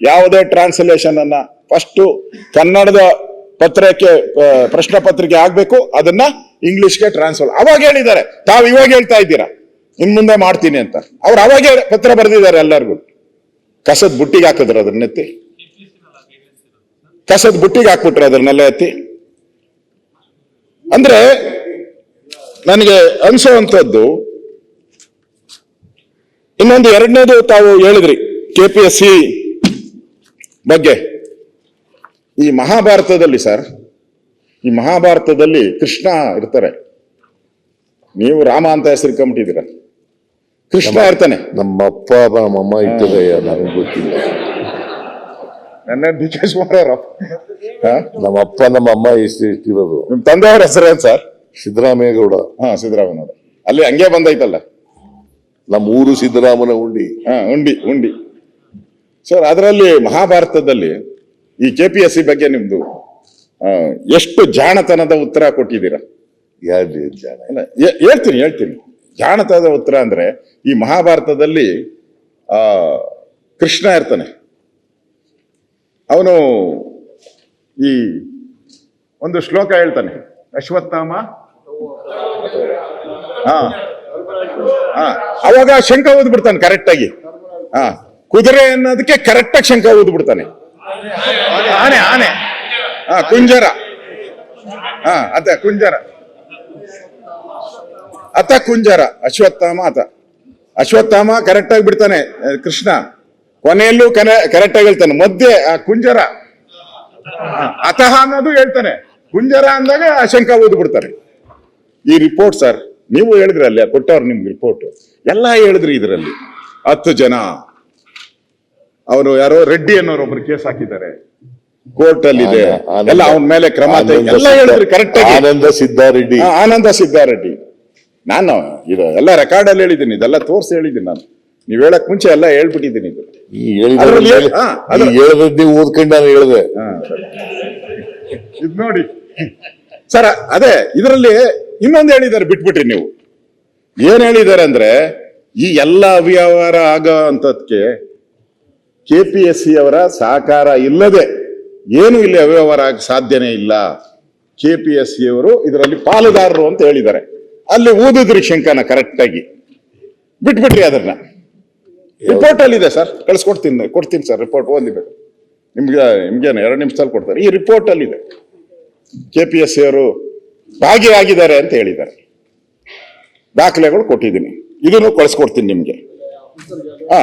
ಯಾವುದೇ ಟ್ರಾನ್ಸ್ಲೇಷನ್ ಅನ್ನ ಫಸ್ಟ್ ಕನ್ನಡದ ಪತ್ರಕ್ಕೆ ಪ್ರಶ್ನೆ ಪತ್ರಿಕೆ ಆಗ್ಬೇಕು, ಅದನ್ನ ಇಂಗ್ಲಿಷ್ಗೆ ಟ್ರಾನ್ಸ್ಫರ್ ಅವಾಗ ಹೇಳಿದ್ದಾರೆ. ತಾವು ಇವಾಗ ಹೇಳ್ತಾ ಇದ್ದೀರಾ? ಇನ್ ಮುಂದೆ ಮಾಡ್ತೀನಿ ಅಂತ. ಅವ್ರು ಅವಾಗೇ ಪತ್ರ ಬರೆದಿದ್ದಾರೆ ಎಲ್ಲರಿಗೂ. ಕಸದ ಬುಟ್ಟಿಗೆ ಹಾಕಿದ್ರು ಅದನ್ನೆತ್ತಿ ಕಸದ ಬುಟ್ಟಿಗೆ ಹಾಕ್ಬಿಟ್ರು ಅದನ್ನೆಲ್ಲ ಎತ್ತಿ. ಅಂದ್ರೆ ನನಗೆ ಅನ್ಸುವಂಥದ್ದು, ಇನ್ನೊಂದು ಎರಡನೇದು ತಾವು ಹೇಳಿದ್ರಿ ಕೆ ಪಿ ಎಸ್ ಸಿ ಬಗ್ಗೆ. ಈ ಮಹಾಭಾರತದಲ್ಲಿ ಸರ್ ಈ ಮಹಾಭಾರತದಲ್ಲಿ ಕೃಷ್ಣ ಇರ್ತಾರೆ. ನೀವು ರಾಮ ಅಂತ ಹೆಸರು ಕಂಬಿಟ್ಟಿದ್ದೀರ ಕೃಷ್ಣ ಇರ್ತಾನೆ. ನಮ್ಮ ಅಪ್ಪ ನಮ್ಮಮ್ಮ ಇಟ್ಟದಯ್ಯ ನನಗೆ ಗೊತ್ತಿಲ್ಲ. ನನ್ನ ಡಿ ಕೆ ನಮ್ಮಪ್ಪ ನಮ್ಮ ಅಪ್ಪ ನಮ್ಮ ಅಮ್ಮ ಎಷ್ಟು ಇಟ್ಟಿರೋದು. ನಿಮ್ ತಂದೆಯವ್ರ ಹೆಸರೇನ್ ಸರ್? ಸಿದ್ದರಾಮೇಗೌಡ ಹಾ ಸಿದ್ದರಾಮಯ್ಯನವರು. ಅಲ್ಲಿ ಹಂಗೆ ಬಂದೈತಲ್ಲ. ನಮ್ಮ ಊರು ಸಿದ್ದರಾಮನ ಉಂಡಿ ಹಾ ಉಂಡಿ ಉಂಡಿ ಸರ್ ಅದರಲ್ಲಿ ಮಹಾಭಾರತದಲ್ಲಿ ಈ ಕೆ ಪಿ ಎಸ್ ಸಿ ಬಗ್ಗೆ ನಿಮ್ದು ಎಷ್ಟು ಜಾಣತನದ ಉತ್ತರ ಕೊಟ್ಟಿದ್ದೀರಾ? ಹೇಳ್ತೀನಿ ಹೇಳ್ತೀನಿ. ಜಾಣತನದ ಉತ್ತರ ಅಂದ್ರೆ ಈ ಮಹಾಭಾರತದಲ್ಲಿ ಆ ಕೃಷ್ಣ ಇರ್ತಾನೆ. ಅವನು ಈ ಒಂದು ಶ್ಲೋಕ ಹೇಳ್ತಾನೆ ಅಶ್ವತ್ಥಾಮ. ಹ ಹಾ ಅವಾಗ ಶಂಕ ಓದ್ಬಿಡ್ತಾನೆ ಕರೆಕ್ಟಾಗಿ ಕರೆಕ್ಟ್ ಆಗಿ. ಹಾ. ಕುದುರೆ ಅನ್ನೋದಕ್ಕೆ ಕರೆಕ್ಟ್ ಆಗಿ ಶಂಕ ಊದ್ಬಿಡ್ತಾನೆ. ಆನೆ ಆನೆ. ಹಾ ಕುಂಜರ. ಹಾ ಅದ ಕುಂಜರ. ಅತ ಕುಂಜರ, ಅಶ್ವತ್ಥಾಮ ಅತ. ಅಶ್ವತ್ಥಾಮ ಕರೆಕ್ಟ್ ಆಗಿ ಬಿಡ್ತಾನೆ ಕೃಷ್ಣ. ಕೊನೆಯಲ್ಲೂ ಕರೆಕ್ಟ್ ಆಗಿ ಹೇಳ್ತಾನೆ, ಮಧ್ಯೆ, ಆ, ಕುಂಜರ. ಅತಃ ಅನ್ನೋದು ಹೇಳ್ತಾನೆ. ಕುಂಜರ ಅಂದಾಗ ಶಂಕ ಊದ್ಬಿಡ್ತಾರೆ. ಈ ರಿಪೋರ್ಟ್ ಸರ್ ನೀವು ಹೇಳಿದ್ರಲ್ಲಿ ಕೊಟ್ಟವ್ರು ನಿಮ್ಗೆ ರಿಪೋರ್ಟ್ ಎಲ್ಲ ಹೇಳಿದ್ರಿ ಇದರಲ್ಲಿ. ಹತ್ತು ಜನ. ಅವರು ಯಾರೋ ರೆಡ್ಡಿ ಅನ್ನೋರು ಒಬ್ರು ಕೇಸ್ ಹಾಕಿದ್ದಾರೆ. ಕೋರ್ಟ್ ಅಲ್ಲಿ ಇದೆ ಆನಂದ- ಎಲ್ಲ ಅವನ ಮೇಲೆ ಕ್ರಮ ತೆಗೆ- ಆನಂದ ಎಲ್ಲ ಹೇಳಿದ್ರಿ ಕರೆಕ್ಟ್ ಆಗಿ. ಆನಂದ ಸಿದ್ದಾರೆಡ್ಡಿ ಆ, ಆನಂದ ಸಿದ್ದಾರೆಡ್ಡಿ ನಾನು ಇದು ಎಲ್ಲ ರೆಕಾರ್ಡ್ ಅಲ್ಲಿ ಹೇಳಿದ್ದೀನಿ. ಇದೆಲ್ಲ ತೋರಿಸಿ ಹೇಳಿದ್ದೀನಿ ನಾನು. ನೀವ್ ಹೇಳಕ್ ಮುಂಚೆ ಎಲ್ಲ ಹೇಳ್ಬಿಟ್ಟಿದ್ದೀನಿ ಇದು. ಈ ಹೇಳಿದ ಅದ್ರಲ್ಲಿ ಮೇಲೆ- ಹಾ, ಅದ್ರ- ನೀವು ಓದ್ಕೊಂಡು ನಾನು ಹೇಳಿದೆ. ಹಾ, ಸರಿ. ಇದ್ ನೋಡಿ. ಸರ್ ಅದೇ ಇದರಲ್ಲಿ ಇನ್ನೊಂದು ಹೇಳಿದ್ದಾರೆ ಬಿಟ್ಬಿಟ್ರಿ ನೀವು. ಏನ್ ಹೇಳಿದ್ದಾರೆ ಅಂದ್ರೆ ಈ ಎಲ್ಲ ಅವ್ಯವಹಾರ ಆಗೋ ಅಂತದ್ಕೆ ಕೆ ಪಿ ಎಸ್ ಸಿ ಅವರ ಸಹಕಾರ ಇಲ್ಲದೆ ಏನು ಇಲ್ಲಿ ಅವ್ಯವಹಾರ ಸಾಧ್ಯನೇ ಇಲ್ಲ. ಕೆ ಪಿ ಎಸ್ ಸಿ ಅವರು ಇದರಲ್ಲಿ ಪಾಲುದಾರರು ಅಂತ ಹೇಳಿದ್ದಾರೆ. ಅಲ್ಲಿ ಓದಿದ್ರಿ ಶಂಕನ ಕರೆಕ್ಟಾಗಿ ಬಿಟ್ಬಿಟ್ರಿ ಅದನ್ನ. ರಿಪೋರ್ಟ್ ಅಲ್ಲಿ ಇದೆ ಸರ್. ಕಳ್ಸ್ಕೊಡ್ತೀನಿ, ಕೊಡ್ತೀನಿ ಸರ್ ರಿಪೋರ್ಟ್ ಓದಿಬೇಕು ನಿಮ್ಗೆ ನಿಮ್ಗೇನು ಎರಡು ನಿಮಿಷದಲ್ಲಿ ಕೊಡ್ತಾರೆ. ಈ ರಿಪೋರ್ಟ್ ಅಲ್ಲಿ ಇದೆ. ಕೆ ಪಿ ಎಸ್ ಸಿ ಅವರು ಭಾಗಿಯಾಗಿದ್ದಾರೆ ಅಂತ ಹೇಳಿದ್ದಾರೆ. ದಾಖಲೆಗಳು ಕೊಟ್ಟಿದ್ದೀನಿ. ಇದನ್ನು ಕಳಿಸ್ಕೊಡ್ತೀನಿ ನಿಮಗೆ. ಹಾ.